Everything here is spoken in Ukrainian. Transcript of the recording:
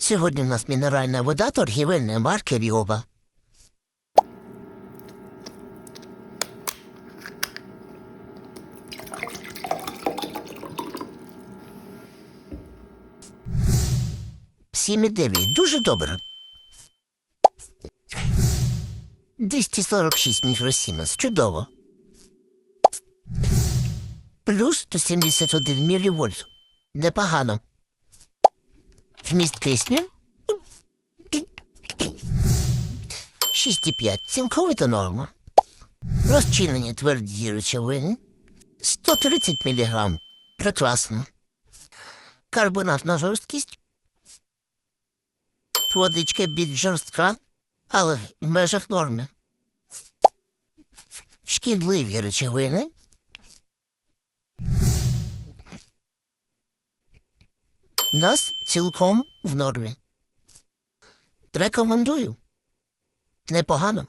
Сьогодні в нас мінеральна вода торгівельної марки Ріоба. Сім і дев'ять. Дуже добре. 246 мікросімес. Чудово. Плюс 171 мілівольт. Непогано. Вміст кисню 6,5. Цілковита норма. Розчинені тверді речовини 130 мг. Прекрасно. Карбонатна жорсткість. Водичка більш жорстка, але в межах норми. Шкідливі речовини. Нас цілком в нормі. Рекомендую. Непогано.